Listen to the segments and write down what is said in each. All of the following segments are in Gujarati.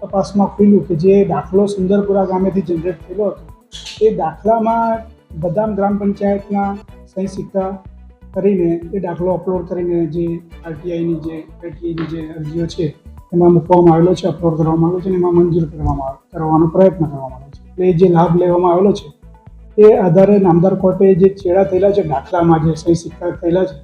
તપાસમાં ખુલ્યું કે જે દાખલો સુંદરપુરા ગામેથી જનરેટ થયેલો હતો, એ દાખલામાં બદામ ગ્રામ પંચાયતના સહી સિક્કા કરીને એ દાખલો અપલોડ કરીને જે આરટીઆઈની જે આરટીઆઈની જે અરજીઓ છે, એમાં મૂકવામાં આવેલો છે અપલોડ કરવામાં આવેલો છે અને એમાં મંજૂર કરવામાં આવે કરવાનો પ્રયત્ન કરવામાં આવ્યો છે. એટલે એ જે લાભ લેવામાં આવેલો છે, એ આધારે નામદાર કોર્ટે જે ચેડા થયેલા છે, દાખલામાં જે સહી સિક્કા થયેલા છે,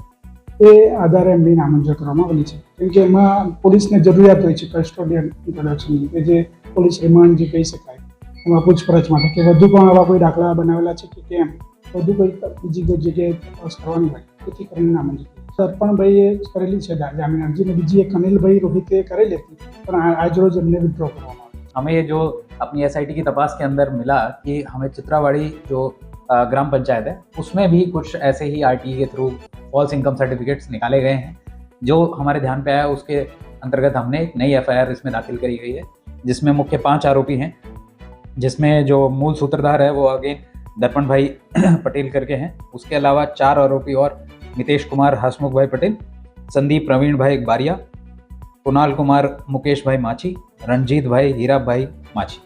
એ આધારે એમની નામંજૂર કરવામાં આવેલી છે. કેમ કે એમાં પોલીસને જરૂરિયાત હોય છે કસ્ટોડિયન ઇન્ટ્રોડક્શનની કે જે પોલીસ રિમાન્ડ જે કહી શકાય એમાં પૂછપરછ માટે કે વધુ પણ આવા કોઈ દાખલા બનાવેલા છે કે કેમ વધુ કોઈ બીજી કોઈ જગ્યાએ તપાસ કરવાની હોય તેથી કરીને નામંજૂર કરી. સરપણભાઈએ કરેલી છે જા- જામીન અરજી અને બીજી એક અનિલભાઈ રોહિતે કરેલી હતી પણ આ- આજરોજ એમને વિડ્રો કરવામાં આવી हमें ये जो अपनी एस की तपास के अंदर मिला कि हमें चित्रावाड़ी जो अ, ग्राम पंचायत है उसमें भी कुछ ऐसे ही आर के थ्रू फॉल्स इनकम सर्टिफिकेट्स निकाले गए हैं जो हमारे ध्यान पे आया, उसके अंतर्गत हमने एक नई एफआईआर इसमें दाखिल करी गई है, जिसमें मुख्य पाँच आरोपी हैं, जिसमें जो मूल सूत्रधार है वो अगेन दर्पण भाई पटेल करके हैं। उसके अलावा चार आरोपी और नितेश कुमार हसमुख भाई पटेल, संदीप प्रवीण भाई बारिया, कुणाल कुमार, मुकेश भाई माछी रणजीत भाई, हीरा भाई माछी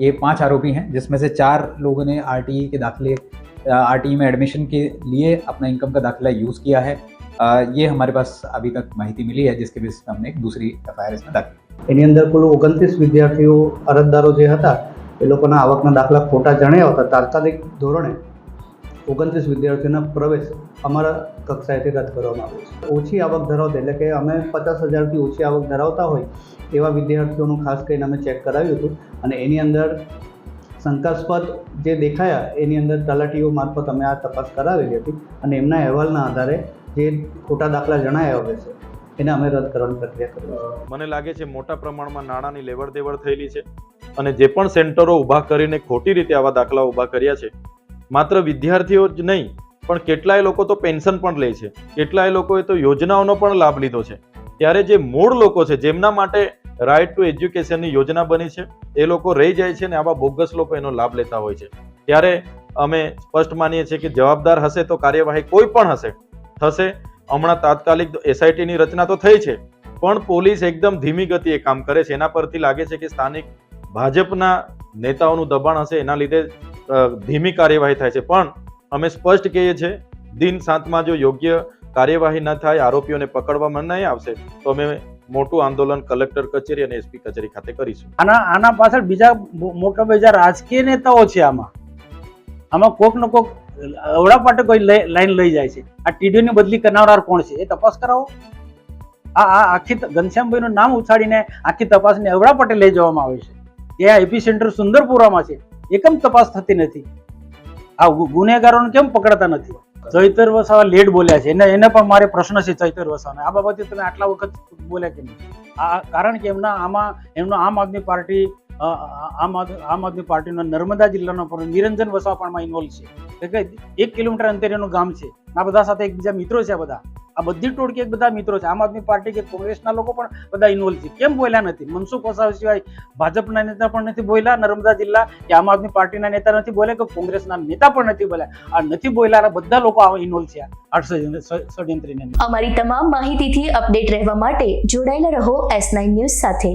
ये पाँच आरोपी हैं, जिसमें से चार लोगों ने आरटीई के दाखिले, आर में एडमिशन के लिए अपना इनकम का दाखिला यूज़ किया है। ये हमारे पास अभी तक माहिती मिली है जिसके बेसिस पे हमने एक दूसरी एफ इसमें दाखिल એની અંદર કુલ ઓગણત્રીસ વિદ્યાર્થીઓ અરજદારો જે હતા એ લોકોના આવકના દાખલા ખોટા જણાયા હતા તાત્કાલિક ધોરણે ઓગણત્રીસ વિદ્યાર્થીઓના પ્રવેશ અમારા કક્ષાએથી રદ કરવામાં આવ્યો છે ઓછી આવક ધરાવતા એટલે કે અમે પચાસ હજારથી ઓછી આવક ધરાવતા હોય એવા વિદ્યાર્થીઓનું ખાસ કરીને અમે ચેક કરાવ્યું હતું અને એની અંદર શંકાસ્પદ જે દેખાયા એની અંદર તલાટીઓ મારફત અમે આ તપાસ કરાવેલી હતી અને એમના અહેવાલના આધારે જે ખોટા દાખલા જણાયા આવે છે, એને અમે રદ કરવાની પ્રક્રિયા કરી મને લાગે છે મોટા પ્રમાણમાં નાણાંની લેવડ દેવડ થયેલી છે અને જે પણ સેન્ટરો ઊભા કરીને ખોટી રીતે આવા દાખલા ઊભા કર્યા છે, માત્ર વિદ્યાર્થીઓ જ નહીં, પણ કેટલાય લોકો તો પેન્શન પણ લે છે. કેટલાય લોકોએ તો યોજનાઓનો પણ લાભ લીધો છે. ત્યારે જે મૂળ લોકો છે, જેમના માટે રાઇટ ટુ એજ્યુકેશનની યોજના બની છે, એ લોકો રહી જાય છે ને આવા બોગસ લોકો એનો લાભ લેતા હોય છે. ત્યારે અમે સ્પષ્ટ માનીએ છીએ કે જવાબદાર હશે તો કાર્યવાહી કોઈ પણ હશે થશે. હમણાં તાત્કાલિક એસઆઈટીની રચના તો થઈ છે, પણ પોલીસ એકદમ ધીમી ગતિએ કામ કરે છે. એના પરથી લાગે છે કે સ્થાનિક ભાજપના નેતાઓનું દબાણ હશે, એના લીધે ધીમી કાર્યવાહી થાય છે. પણ અમે સ્પષ્ટ કહીએ છીએ, દિન સાતમાં જો યોગ્ય કાર્યવાહી ન થાય, આરોપીઓને પકડવામાં નહીં આવશે, તો અમે મોટું આંદોલન કલેક્ટર કચેરી અને એસપી કચેરી ખાતે કરીશું. આના આના પાછળ બીજા મોટા બીજા રાજકીય નેતાઓ છે આમાં આમાં કોક ને કોક અવડા માટે કોઈ લઈ- લાઈન લઈ જાય છે. આ ટીડીઓ ની બદલી કરનાર કોણ છે? એ તપાસ કરાવો. આ આ આખી ઘનશ્યામભાઈનું નામ ઉછાળીને આખી તપાસને અવડા પાટે લઈ જવામાં આવે છે. એ આ એપી સેન્ટર સુંદરપુરામાં છે. એકમ તપાસ થતી નથી. આ ગુનેગારોને કેમ પકડતા નથી? ચૈતર વસાવા લેટ બોલ્યા છે. એને એને પણ મારે પ્રશ્ન છે ચૈતર વસાવાને. આ બાબતે તમે આટલા વખત બોલ્યા કે નહીં આ કારણ કે એમના આમાં એમનો આમ આદમી પાર્ટી આમ આદમી પાર્ટીના નર્મદા જિલ્લાનો પણ નિરંજન વસવા પણ ઇન્વોલ્વ છે એક કિલોમીટર અંતરે એનું ગામ છે. આ બધા સાથે એકબીજા મિત્રો છે બધા. આ બધી ટોળકી એક બધા મિત્રો છે. આમ આદમી પાર્ટી કે કોંગ્રેસના લોકો પણ બધા ઇન્વોલ્વ છે. કેમ બોલ્યા નથી? મનસુખ વસાવા સિવાય ભાજપના નેતા પણ નથી બોલ્યા, નર્મદા જિલ્લા કે આમ આદમી પાર્ટીના નેતા નથી બોલ્યા કે કોંગ્રેસના નેતા પણ નથી બોલ્યા. આ નથી બોલ્યા બધા લોકો આવા ઇન્વોલ્વ છે. ષડયંત્રીને અમારી તમામ માહિતીથી અપડેટ રહેવા માટે જોડાયેલા રહો એસ ન્યૂઝ સાથે.